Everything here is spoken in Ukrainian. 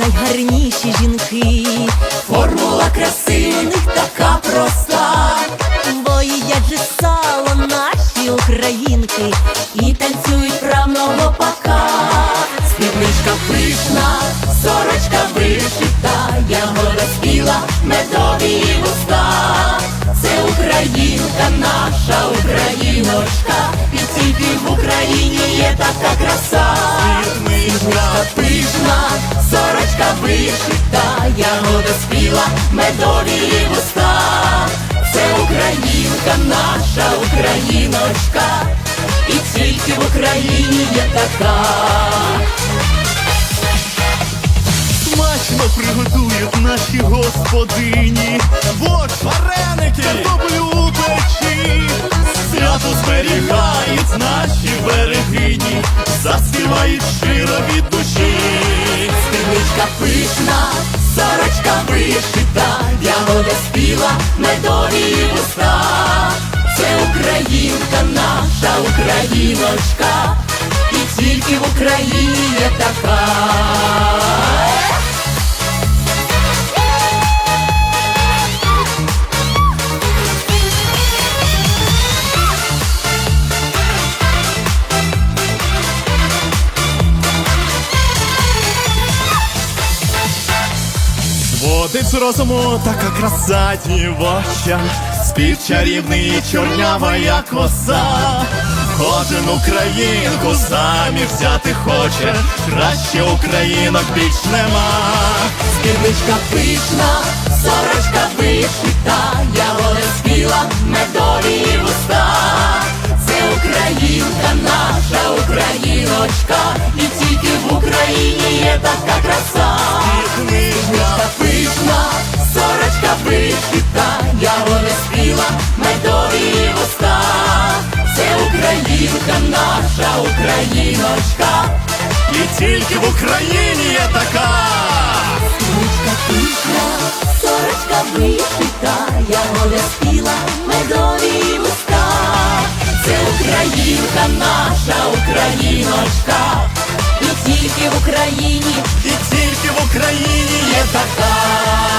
найгарніші жінки. Формула краси в них така проста. Бо їдять же сало наші українки і танцюють правного пака. Спідничка пишна, сорочка вишита, ягода спіла, медові вуста. Це Українка, наша Україночка, і тільки в Україні є така краса. Вишита, ягода спіла, медові вуста. Це Українка, наша Україночка, і тільки в Україні є така. Смачно приготують наші господині, наші берегині, заспівають щиро від душі. Спідничка пишна, сорочка вишита, ягода спіла, медові вуста. Це Українка, наша Україночка, і тільки в Україні є така. Водить з розуму така краса дівоча, спів чарівний, чорнява як коса. Кожен українку самі взяти хоче, краще українок більш нема. Спідничка пишна, сорочка вишита, ягода спіла, медові вуста. Це Українка, наша Україночка, і тільки в Україні є така краса. сорочка, і тільки в Україні є така. Сорочка пишна, сорочка вишита, ягода спіла, медові вуста. Це Українка, наша Україночка, і тільки в Україні, і тільки в Україні є така.